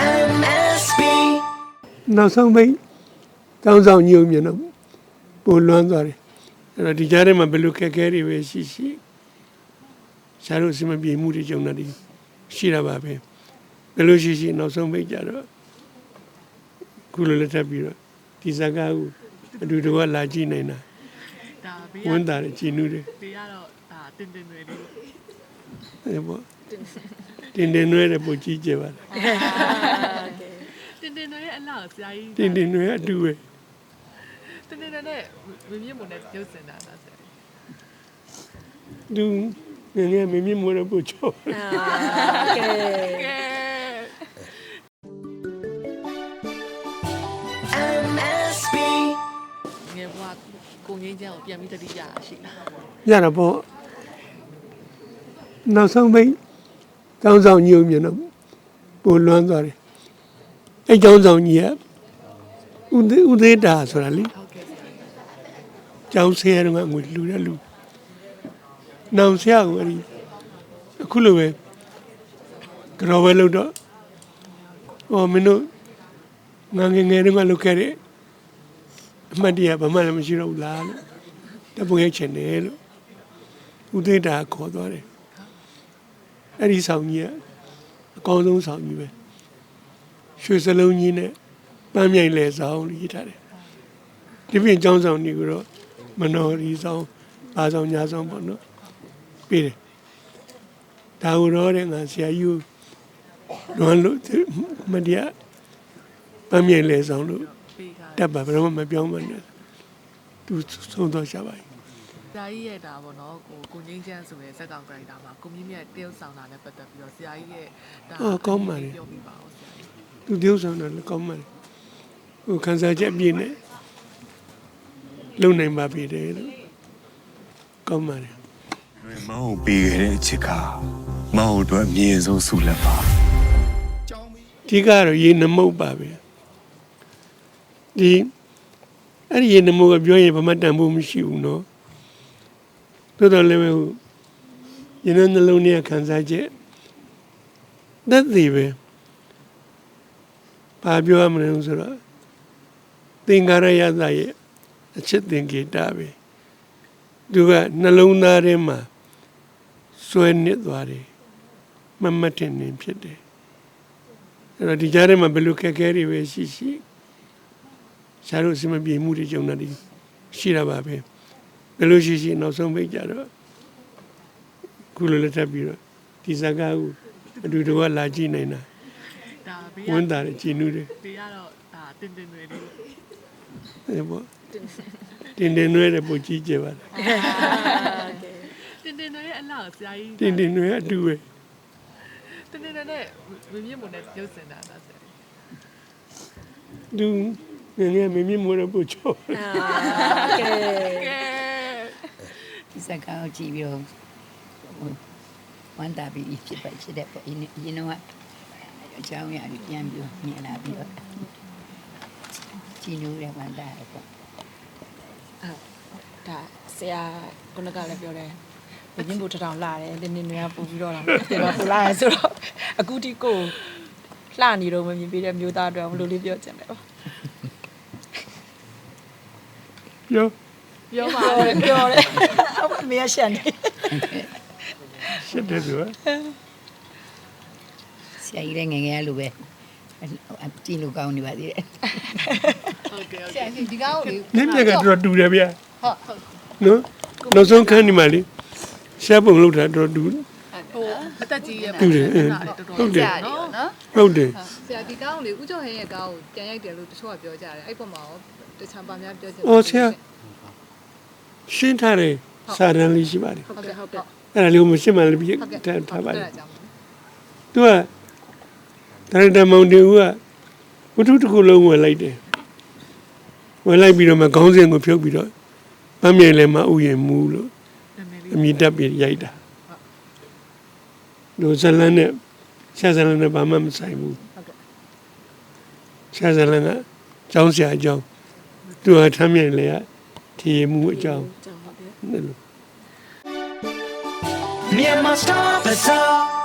MSB နောက်ဆုံးပိတ်တောင်းဆောင်ညို့မြင်တော့ပိုလွမ်းသွားတယ်အဲ့တော့ဒီကြားထဲမှာဘယ်လိုခက်ခဲတွေပဲရှိရှိရှားလို့အစမပြေမှုတွေကြုံတာဒီရှိတာပါပဲဘယ်လိုရှိရှိနောက်ဆုံးပိတ်ကြတော့ခုလိုလက်ထပ်ပြီးတော့ဒီဇာကားကိုအတူတူကလာကြည့်နိုင်တာဒါဘေးဝန်ကတာတယ်ကြည်နူးတယ် ဘေးကတော့ဒါတင်တင်တွေလေးအဲ့ပေါ့ တင် တင်နွဲတယ်ပိုကြည့်ကြပါလားတင်တင်တွေရဲ့အလားဆရာကြီးတင်တင်နွဲအတူပဲတင်တင်တွေနဲ့ဝင်းမြင့်မုန်နဲ့ရုပ်စင်တာလားဆရာကြီးသူငယ်ငယ်မင်းမင်းမိုးတော့ပိုချောကဲ MSB ငယ်ဘွားကိုငင်းချမ်းကိုပြန်ပြီးတတိယရှိလားရတာပေါ့နောက်ဆုံးပိတ် တောင်းဆောင်ညို့မြင်တော့ပိုလွမ်းသွားတယ်အဲ့ကျောင်းဆောင်ကြီးကဥဒေဥဒေတာဆိုတာလေဟုတ်ကဲ့ဆရာကြီးကျောင်းဆရာတော်ကငွေလူတဲ့လူနောင်ဆရာကအဲ့ဒီအခုလိုပဲကြော်ပဲလို့တော့ဟောမင်းတို့ငါငယ်ငယ်တုန်းကလုပ်ခဲ့တဲ့အမှတ်တရဘာမှလည်းမရှိတော့ဘူးလားလို့တပုံရိုက်ချင်တယ်လို့ဥဒေတာခေါ်သွားတယ် အဲ့ဒီဆောင်ကြီးကအကောင်းဆုံးဆောင်ကြီးပဲရွှေစလုံးကြီးနဲ့ပန်းမြိုင်လေဆောင်လို့ရေးထားတယ်ဒီပြင်ကျောင်းဆောင်ကြီးကတော့မနော်ရီဆောင်ပါဆောင်ညာဆောင်ပေါ့နော်ပြီးတယ်ဒါကိုတော့တဲ့ငါဆရာကြီးကိုလွမ်းလို့မတရားပန်းမြိုင်လေဆောင်လို့ဘေးကတက်ပါဘယ်တော့မှမပြောင်းမနဲ့သူဆုံးတော့ရှာပါ ဆရာကြီးရဲ့ဒါပေါ့နော်ကိုကိုငင်းချမ်းဆိုတဲ့ဇက်ကောင်ကရိုက်တာမှာကိုမြင့်မြတ်တယောက်ဆောင်တာနဲ့ပတ်သက်ပြီးတော့ဆရာကြီးရဲ့ဒါပြောပြပါဦးဆရာကြီး သူတယောက်ဆောင်တယ်လည်းကောင်းပါလေဟိုခန်းစားချက်အပြည့်နဲ့လုံနိုင်ပါပြီတယ်လို့ကောင်းပါလေ မောင်ပေးခဲ့တဲ့အချစ်ကမောင်တို့အမြင့်ဆုံးဆုလက်ပါ ဒီကတော့ရေနမုတ်ပါပဲဒီအဲ့ဒီရေနမုတ်ကပြောရင်ဘာမှတန်ဖို့မရှိဘူးเนาะ တော်တော်လည်းပဲဟိုရေနနှလုံးထဲခံစားချက်သက်သေးပဲဘာပြောရမလဲဆိုတော့သင်္ကာရယသရဲ့အချစ်သင်္ကေတပဲသူကနှလုံးသားထဲမှာစွဲနစ်သွားတယ်မမတ်တင်နေဖြစ်တယ်အဲ့တော့ဒီကြားထဲမှာဘယ်လိုခက်ခဲတွေပဲရှိရှိရှားလို့အစမပြေမှုတွေကြုံတာဒီရှိတာပါပဲ ဘယ်လိုရှိရှိနောက်ဆုံးပိတ်ကြတော့ခုလိုလက်ထပ်ပြီးတော့ဒီဇာကားကိုအတူတူကလာကြည့်နိုင်တာဒါဘေးဝန်ကတာတယ်ကြည်နူးတယ်ဘေးကတော့ဒါတင်တင်တွေလေးအဲ့ပေါ့တင်တင်နွဲတယ်ပိုကြည့်ကြပါလားတင်တင်တွေရဲ့အလားဆရာကြီးတင်တင်နွဲအတူပဲတင်တင်တွေနဲ့ဝင်းမြင့်မုန်နဲ့ရုပ်စင်တာလားဆရာကြီးသူငယ်ငယ်မင်းမင်းမိုးတော့ပိုချောကဲဒီ စကားကိုကြည့်ပြီးတော့ဟိုဝမ်းတာပြီးဖြစ်ပဲဖြစ်တဲ့ပေါ့အင်းရင်းတော့အကြောင်းအရာတွေပြန်ပြီးတော့မြင်လာပြီးတော့ကြည်နူးတဲ့ဝမ်းတာရပေါ့ဒါဆရာခုနကလည်းပြောတယ်ဘင်းဘူထထောင်လာတယ်လင်းနေတွေကပို့ပြီးတော့လာတယ်တော့ပို့လာရဲဆိုတော့အခုတိကိုလှနေတော့မမြင်ပြတဲ့မျိုးသားအတွက်ဘယ်လိုလေးပြောချင်လဲပေါ့ပြော ပြောပါပြောတယ်ပြောတယ်အမေရရှန်နေရှစ်တယ်သူကဆရာကြီးလည်းငယ်ငယ်လိုပဲအကြည့်လို့ကောင်းနေပါသေးတယ်ဟုတ်ကဲ့ဟုတ်ဆရာကဲ့ကြီးဒီကားကိုလေနည်းမြက်ကတော်တူတယ်ဗျာဟုတ်ဟုတ်နော်နောက်ဆုံးခန်းဒီမှာလေရှားပုံလောက်တာတော်တူဟိုအသက်ကြီးရဲ့တူတယ်အင်းတော်ဟုတ်တော်တယ်နော်နော်ဟုတ်တယ်ဆရာဒီကားကိုလေဦးကျော်ဟင်းရဲ့ကားကိုပြန်ရိုက်တယ်လို့တချို့ကပြောကြတယ်အဲ့ပုံမှာရောတခြားပါများပြောကြတယ်အော်ဆရာ ရှင်းထားတယ်စာရန်လေးရှိပါတယ်ဟုတ်ကဲ့ဟုတ်ကဲ့အဲ့ဒါလေးကိုမရှင်းမှလည်းပြဟုတ်ကဲ့ထားထားပါတယ်အဲ့ဒါကြောင့်သူကဒါရတမောင်တင်ဦးကဝတ္ထုတစ်ခုလုံးဝင်လိုက်တယ်ဝင်လိုက်ပြီးတော့မှခေါင်းစဉ်ကိုဖြုတ်ပြီးတော့မမြင်လည်းမဥယျာဉ်မူလို့နာမည်လေးအမိတက်ပြီးရိုက်တာဒိုဇလန်နဲ့ဆရာဇလန်နဲ့ဘာမှမဆိုင်ဘူးဆရာဇလန်ကကျောင်းဆရာအကြောင်းသူကထမ်းမြင်လေကထီမှုအကြောင်း ကြော